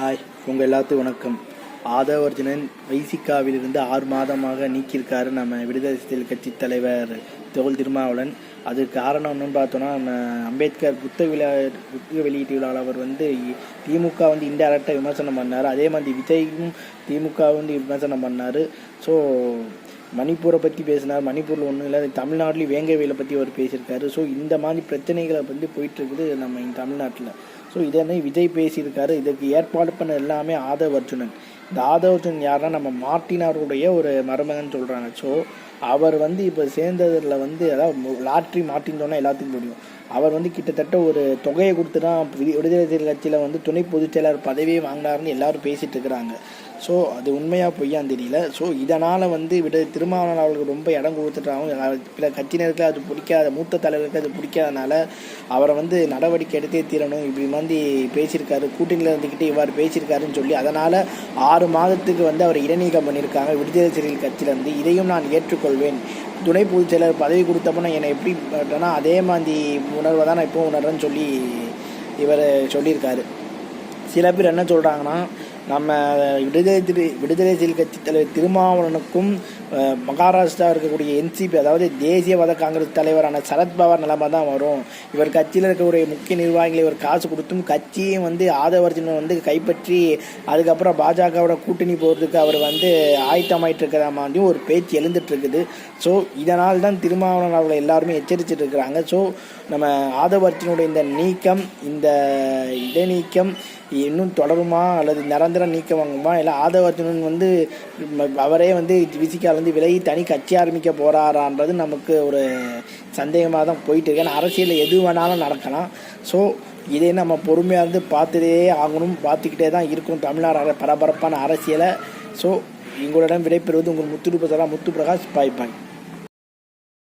Hi உங்கள் எல்லாத்துக்கும் வணக்கம். ஆதவர்ஜுனன் வைசிகாவிலிருந்து ஆறு மாதமாக நீக்கியிருக்காரு நம்ம விடுதலை சிறுத்தைகள் கட்சி தலைவர் தோல் திருமாவளன் அதுக்கு காரணம் என்னன்னு பார்த்தோன்னா நம்ம அம்பேத்கர் புத்தக விழா புத்தக வெளியீட்டு விழாவில் அவர் வந்து திமுக வந்து இன்டைரக்டாக விமர்சனம் பண்ணார். அதே மாதிரி விஜயும் திமுக வந்து விமர்சனம் பண்ணார். ஸோ மணிப்பூரை பற்றி பேசினார். மணிப்பூரில் ஒன்றும் இல்லை. தமிழ்நாட்டிலையும் வேங்கவேலை பற்றி அவர் பேசியிருக்காரு. ஸோ இந்த மாதிரி பிரச்சனைகளை வந்து போயிட்டுருக்குது நம்ம தமிழ்நாட்டில். ஸோ இதனை விஜய் பேசியிருக்காரு. இதுக்கு ஏற்பாடு பண்ண எல்லாமே ஆதவ் அர்ஜுனன் இந்த ஆதவ் அர்ஜுனன் யாருன்னா நம்ம மார்ட்டினாருடைய ஒரு மருமகன் சொல்கிறாங்க ஸோ அவர் வந்து இப்போ சேர்ந்ததில் வந்து அதாவது லாட்ரி மாட்டின்னு எல்லாத்துக்கும் தெரியும். அவர் வந்து கிட்டத்தட்ட ஒரு தொகையை கொடுத்து தான் விடுதலை கட்சியில் வந்து துணை பொதுச் செயலாளர் பதவியே வாங்கினாருன்னு எல்லாரும் பேசிட்டு இருக்கிறாங்க. ஸோ அது உண்மையாக பொய்யான்னு தெரியல. ஸோ இதனால் வந்து விட திருமாவளவன் அவர்களுக்கு ரொம்ப இடம் கொடுத்துட்டாங்க. பிற கட்சியினருக்கு அது பிடிக்காத மூத்த தலைவருக்கு அது பிடிக்காதனால அவரை வந்து நடவடிக்கை எடுத்தே தீரணும். இப்படி மாதிரி பேசியிருக்காரு. கூட்டணியில் இருந்துக்கிட்டு இவ்வாறு பேசியிருக்காருன்னு சொல்லி அதனால் ஆறு மாதத்துக்கு வந்து அவர் இடைநீக்கம் பண்ணியிருக்காங்க. விடுதலை சிறையில் கட்சியிலேருந்து இதையும் நான் ஏற்றுக்கொள்வேன். துணை பொதுச் செயலர் பதவி கொடுத்தப்ப என்னை எப்படி பட்டேன்னா அதே மாதிரி உணர்வை தான் நான் இப்போ உணர்றேன்னு சொல்லி இவர் சொல்லியிருக்காரு. சில பேர் என்ன சொல்கிறாங்கன்னா நம்ம விடுதலை திரு விடுதலை சிறுத்தை கட்சி தலைவர் திருமாவளனுக்கும் மகாராஷ்டிரா இருக்கக்கூடிய என்சிபி அதாவது தேசியவாத காங்கிரஸ் தலைவரான சரத்பவார் நிலைமை தான் வரும். இவர் கட்சியில் இருக்கக்கூடிய முக்கிய நிர்வாகிகளை இவர் காசு கொடுத்தும் கட்சியும் வந்து ஆதவர்ஜன வந்து கைப்பற்றி அதுக்கப்புறம் பாஜகவோட கூட்டணி போகிறதுக்கு அவர் வந்து ஆயத்தமாயிட்டு இருக்கிற மாதிரியும் ஒரு பேச்சு எழுந்துட்டு இருக்குது. ஸோ இதனால் தான் திருமாவளவன் அவர்களை எல்லாருமே எச்சரிச்சிட்டு இருக்கிறாங்க. ஸோ நம்ம ஆதவர்ஜனுடைய இந்த நீக்கம் இந்த இடைநீக்கம் இன்னும் தொடருமா? அல்லது நிரந்தர நீக்கம் வாங்குமா? இல்லை ஆதவர்ஜுனன் வந்து அவரே வந்து விசிக்காலேருந்து விலகி தனி கட்சி ஆரம்பிக்க போகிறாரான்றது நமக்கு ஒரு சந்தேகமாக தான் போயிட்டு இருக்கு. ஏன்னா அரசியலில் எது வேணாலும் நடக்கலாம். ஸோ இதே நம்ம பொறுமையாக இருந்து பார்த்துட்டே ஆகணும். பார்த்துக்கிட்டே தான் இருக்கும் தமிழ்நாடு அர- பரபரப்பான அரசியலை. ஸோ எங்களிடம் விடைபெறுவது உங்கள் முத்து முத்து பிரகாஷ் பாய் பாய்.